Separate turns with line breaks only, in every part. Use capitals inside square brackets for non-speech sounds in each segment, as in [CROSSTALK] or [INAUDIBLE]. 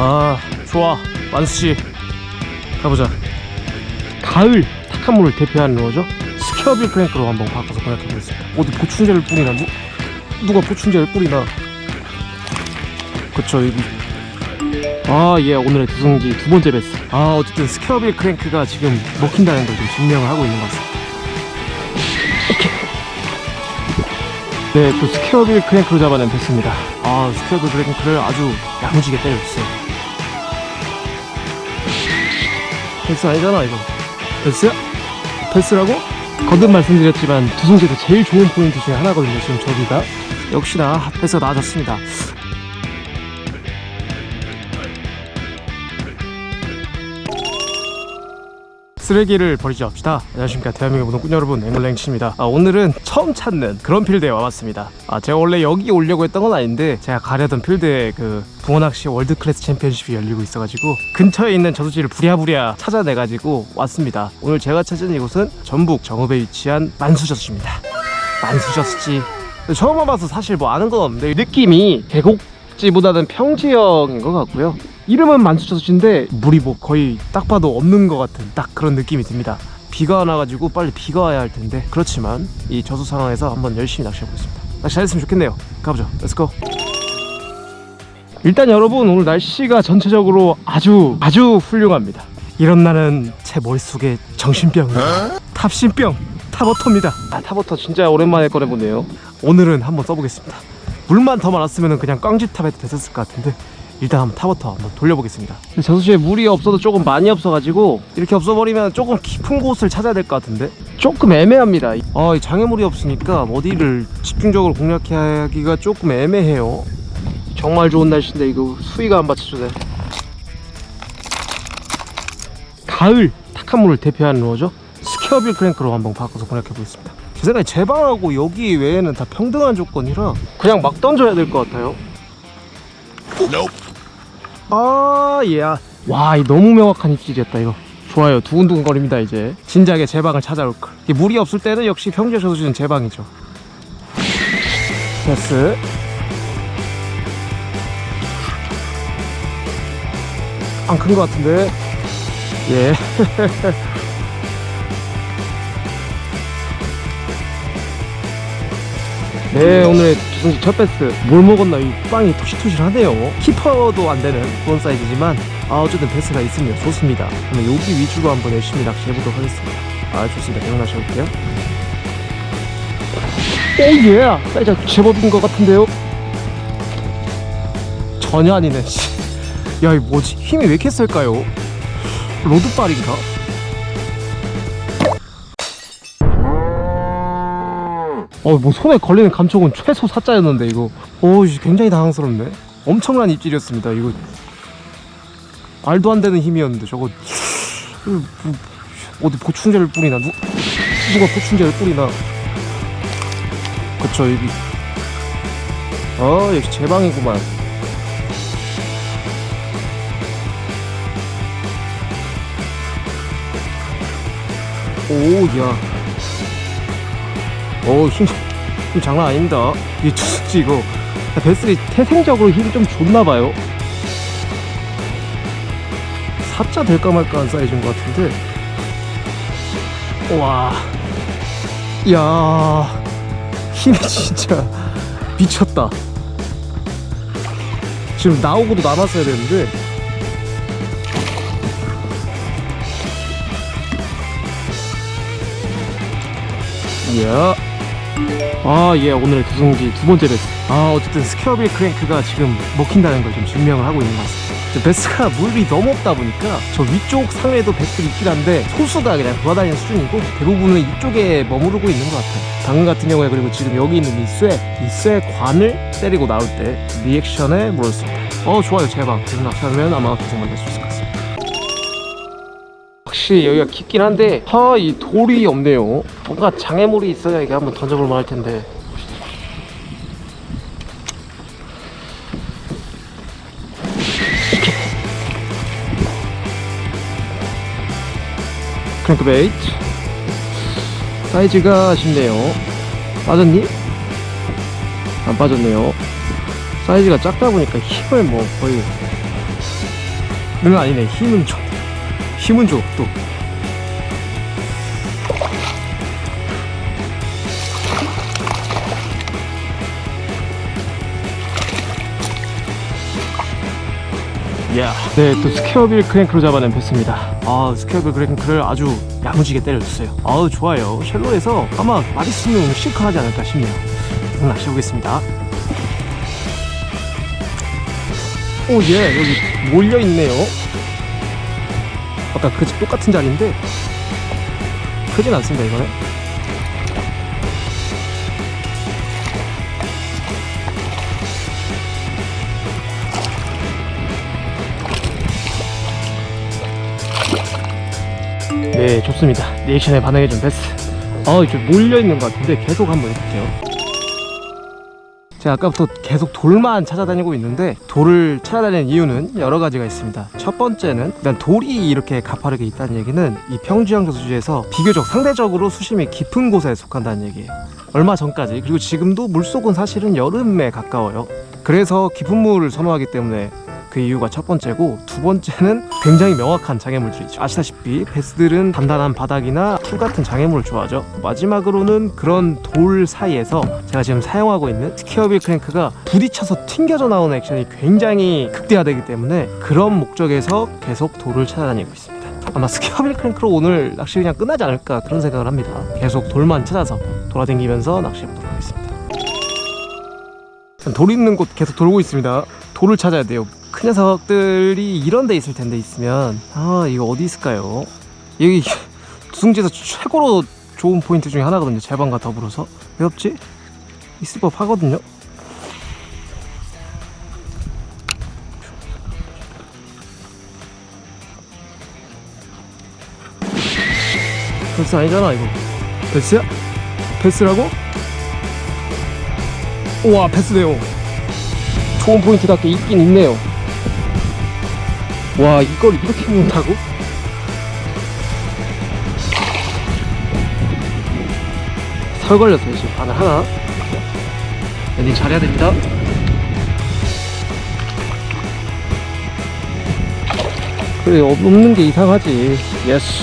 아 좋아. 만수씨 가보자. 가을 탁한 물을 대표하는 루어죠? 스퀘어빌 크랭크로 한번 바꿔서 번역해보겠습니다. 어디 보충제를 뿌리나? 누, 누가 보충제를 뿌리나? 그쵸 여기 아예 오늘의 두승기 두 번째 베스 아 어쨌든 스퀘어빌 크랭크가 지금 먹힌다는 걸좀 증명을 하고 있는 것 같습니다. 네, 또 스퀘어빌 크랭크로 잡아낸 베스입니다. 아, 스퀘어빌 크랭크를 아주 야무지게 때려줬어요. 패스 아니잖아, 이거. 패스야? 패스라고? 거듭 말씀드렸지만 두성재도 제일 좋은 포인트 중에 하나거든요, 지금 저기가. 역시나 패스가 나아졌습니다. 쓰레기를 버리지 맙시다. 안녕하십니까 대한민국 모든 꾼 여러분 앵글랭치입니다. 아, 오늘은 처음 찾는 그런 필드에 와봤습니다. 아, 제가 원래 여기 오려고 했던 건 아닌데 제가 가려던 필드에 그 붕어낚시 월드 클래스 챔피언십이 열리고 있어가지고 근처에 있는 저수지를 부랴부랴 찾아내가지고 왔습니다. 오늘 제가 찾은 이곳은 전북 정읍에 위치한 만수저수지입니다. 만수저수지 처음 와봐서 사실 뭐 아는 건 없는데 느낌이 계곡 지보다는 평지형인 것 같고요. 이름은 만수저수지인데 물이 뭐 거의 딱 봐도 없는 것 같은 딱 그런 느낌이 듭니다. 비가 와가지고 빨리 비가 와야 할 텐데 그렇지만 이 저수 상황에서 한번 열심히 낚시해 보겠습니다. 낚시 잘했으면 좋겠네요. 가보죠. 렛츠고. 일단 여러분 오늘 날씨가 전체적으로 아주 아주 훌륭합니다. 이런 날은 제 머릿속에 정신병, 탑신병, 탑워터입니다. 아, 탑워터 진짜 오랜만에 꺼내보네요. 오늘은 한번 써보겠습니다. 물만 더 많았으면 그냥 꽝집탑 해도 됐었을 것 같은데 일단 한번 탑워터 한번 돌려보겠습니다. 저수지에 물이 없어도 조금 많이 없어가지고 이렇게 없어버리면 조금 깊은 곳을 찾아야 될 것 같은데 조금 애매합니다. 아, 이 장애물이 없으니까 어디를 집중적으로 공략하기가 조금 애매해요. 정말 좋은 날씨인데 이거 수위가 안 받쳐주네. 가을 탁한 물을 대표하는 루어죠. 스퀘어빌 크랭크로 한번 바꿔서 번역해 보겠습니다. 제 생각에 제 방하고 여기 외에는 다 평등한 조건이라 그냥 막 던져야 될 것 같아요. 아, 예. 와, 이 너무 명확한 입질이었다, 이거. 좋아요. 두근두근거립니다, 이제. 진작에 제 방을 찾아올 걸. 이 물이 없을 때는 역시 평지에 저수지는 제 방이죠. 패스. 안 큰 것 같은데. 예. [LAUGHS] 네 오늘의 두승지 첫 패스 뭘 먹었나? 이 빵이 토실토실하네요. 키퍼도 안 되는 그런 사이즈지만 아 어쨌든 패스가 있으면 좋습니다. 그러면 여기 위주로 한번 열심히 낚시해보도록 하겠습니다. 아 좋습니다. 낚시 해볼게요. 오예! 사이즈가 제법인 것 같은데요? 전혀 아니네. 야이 뭐지? 힘이 왜 이렇게 셀까요? 로드발인가 어, 뭐 손에 걸리는 감촉은 최소 4자였는데 이거. 오, 굉장히 당황스럽네. 엄청난 입질이었습니다. 이거 말도 안 되는 힘이었는데 저거 뭐, 어디 보충제를 뿌리나 누 누가 보충제를 뿌리나? 그쵸 여기. 어, 역시 제 방이구만. 오, 야. 오, 힘, 힘 장난 아닙니다. 이 투수지 이거. 베슬이 태생적으로 힘이 좀 좋나봐요. 사자 될까 말까 한 사이즈인 것 같은데. 와. 이야. 힘이 진짜 미쳤다. 지금 나오고도 남았어야 되는데. 이야. 아, 예, 오늘의 두승기 두 번째 베스. 아, 어쨌든 스퀘어빌 크랭크가 지금 먹힌다는 걸 좀 증명을 하고 있는 것 같습니다. 저 베스가 물이 너무 없다 보니까 저 위쪽 상에도 베스들이 있긴 한데 소수가 그냥 돌아다니는 수준이고 대부분은 이쪽에 머무르고 있는 것 같아요. 방금 같은 경우에 그리고 지금 여기 있는 이 쇠, 이쇠 관을 때리고 나올 때 리액션에 물었습니다. 어, 좋아요, 제발. 계속 낚시하면 아마 계속 만날 수 있을 것 같습니다. 확실히 여기가 깊긴 한데 하 이 돌이 없네요. 뭔가 장애물이 있어야 이게 한번 던져볼 만할 텐데. 크랭크베이트. 사이즈가 아쉽네요. 빠졌니? 안 빠졌네요. 사이즈가 작다 보니까 힘을 뭐 거의. 는 아니네. 힘은 줘 힘은 줘 또 야, 네, 또 스퀘어빌 크랭크로 잡아낸 패스입니다. 아, 스퀘어빌 크랭크를 아주 야무지게 때려줬어요. 아우, 좋아요. 쉘로에서 아마 마리스는 실컷하지 않을까 싶네요. 오늘 낚시 보겠습니다. 오, 예, 여기 몰려있네요. 아까 그집 똑같은 자리인데, 크진 않습니다, 이거는. 네, 좋습니다. 리액션에 반응해준 베스. 아, 이제 몰려있는 것 같은데 계속 한번 해볼게요. 제가 아까부터 계속 돌만 찾아다니고 있는데 돌을 찾아다니는 이유는 여러 가지가 있습니다. 첫 번째는 일단 돌이 이렇게 가파르게 있다는 얘기는 이 평지형 저수지에서 비교적 상대적으로 수심이 깊은 곳에 속한다는 얘기예요. 얼마 전까지 그리고 지금도 물속은 사실은 여름에 가까워요. 그래서 깊은 물을 선호하기 때문에 그 이유가 첫 번째고 두 번째는 굉장히 명확한 장애물들이죠. 아시다시피 베스들은 단단한 바닥이나 풀 같은 장애물을 좋아하죠. 마지막으로는 그런 돌 사이에서 제가 지금 사용하고 있는 스퀘어빌 크랭크가 부딪혀서 튕겨져 나오는 액션이 굉장히 극대화되기 때문에 그런 목적에서 계속 돌을 찾아다니고 있습니다. 아마 스퀘어빌 크랭크로 오늘 낚시 그냥 끝나지 않을까 그런 생각을 합니다. 계속 돌만 찾아서 돌아다니면서 낚시해보도록 하겠습니다. 돌 있는 곳 계속 돌고 있습니다. 돌을 찾아야 돼요. 큰 녀석들이 이런 데 있을 텐데 있으면 아 이거 어디 있을까요? 여기 두둥지에서 최고로 좋은 포인트 중에 하나거든요. 제방과 더불어서 왜 없지? 있을 법 하거든요. 베스 아니잖아 이거 베스야? 베스라고? 우와 베스네요 좋은 포인트가 꽤 있긴 있네요. 와, 이걸 이렇게 먹는다고? 설 걸렸어요, 지금 바늘 하나. 엔딩 잘해야 됩니다. 그래, 없- 없는 게 이상하지. 예스.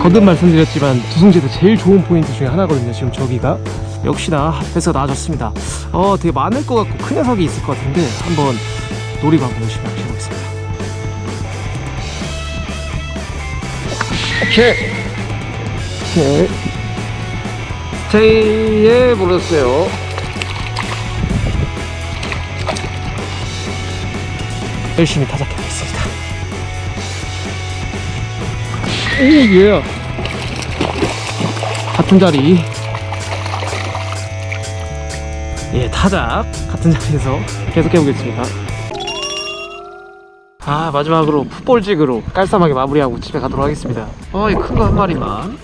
거듭 말씀드렸지만 두승지에서 제일 좋은 포인트 중에 하나거든요. 지금 저기가. 역시나 뺏어 나아졌습니다. 어, 되게 많을 것 같고 큰 녀석이 있을 것 같은데 한번 한번 열심히 해보겠습니다. 오케이. 스테이에 물었어요. 열심히 타작해보겠습니다. 오, 예. 같은 자리. 예, 타작 같은 자리에서 계속 해보겠습니다. 아 마지막으로 풋볼직으로 깔쌈하게 마무리하고 집에 가도록 하겠습니다. 어이 큰 거 한 마리만.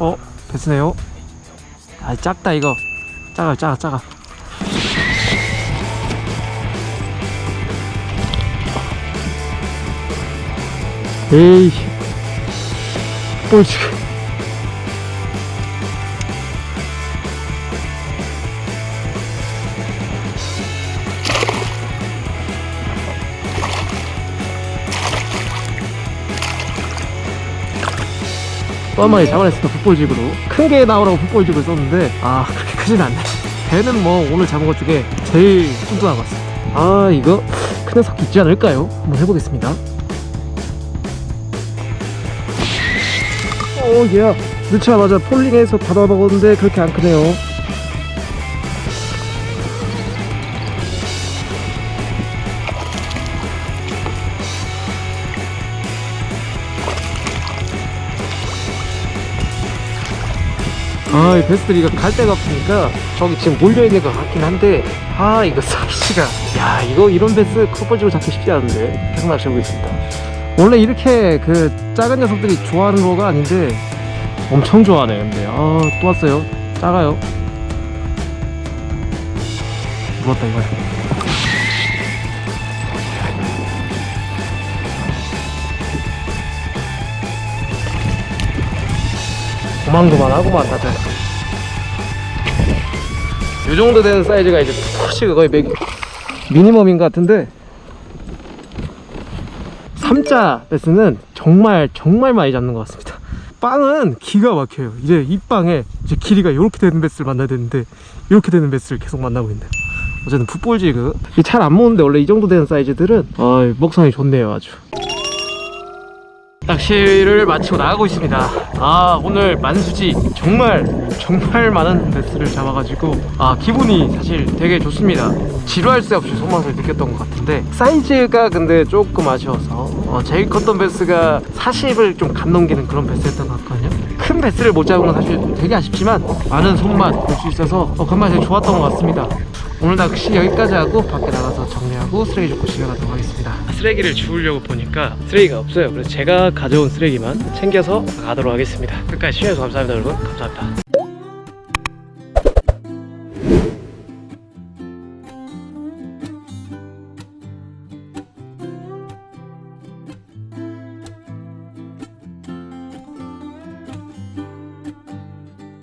어 베스네요. 아 작다 이거. 작아 작아 작아. 에이 풋볼직. 또한 마리 잡아냈습니다 풋볼집으로. 큰 게 나오라고 풋볼집을 썼는데 아 그렇게 크진 않네. 배는 뭐 오늘 잡은 것 중에 제일 뚱뚱한 것 같습니다. 아 이거 큰 녀석 있지 않을까요? 한번 해보겠습니다. 오예. 넣자마자 폴링해서 받아 먹었는데 그렇게 안 크네요 아, 이 베스트리가 갈 데가 없으니까 저기 지금 몰려있는 것 같긴 한데 아, 이거 사이즈가 야, 이거 이런 베스 커버지로 잡기 쉽지 않은데 계속 낚시하고 있습니다. 원래 이렇게 그 작은 녀석들이 좋아하는 거가 아닌데 엄청 좋아하네, 근데 아, 또 왔어요. 작아요. 물었다, 이거야. 고만고만하고만 다들. 이 정도 되는 사이즈가 이제 푸시가 거의 100 미니멈인 것 같은데. 3자 베스는 정말 정말 많이 잡는 것 같습니다. 빵은 기가 막혀요. 이제 이 빵에 이제 길이가 이렇게 되는 베스를 만나야 되는데 이렇게 되는 베스를 계속 만나고 있네요 어쨌든 풋볼 지그. 잘안 모으는데 원래 이 정도 되는 사이즈들은 아, 먹성이 좋네요 아주 낚시를 마치고 나가고 있습니다. 아 오늘 만수지 정말 정말 많은 베스를 잡아가지고 아 기분이 사실 되게 좋습니다. 지루할 새 없이 손맛을 느꼈던 것 같은데 사이즈가 근데 조금 아쉬워서 어, 제일 컸던 베스가 40을 좀간 넘기는 그런 베스였던 것 같거든요. 큰 베스를 못 잡은 건 사실 되게 아쉽지만 많은 손맛 볼 수 있어서 어, 그만 되게 좋았던 것 같습니다. 오늘 낚시 여기까지 하고 밖에 나가서 정리하고 쓰레기 줍고 집에 가도록 하겠습니다. 쓰레기를 주우려고 보니까 쓰레기가 없어요. 그래서 제가 가져온 쓰레기만 챙겨서 가도록 하겠습니다. 끝까지 시청해주셔서 감사합니다 여러분. 감사합니다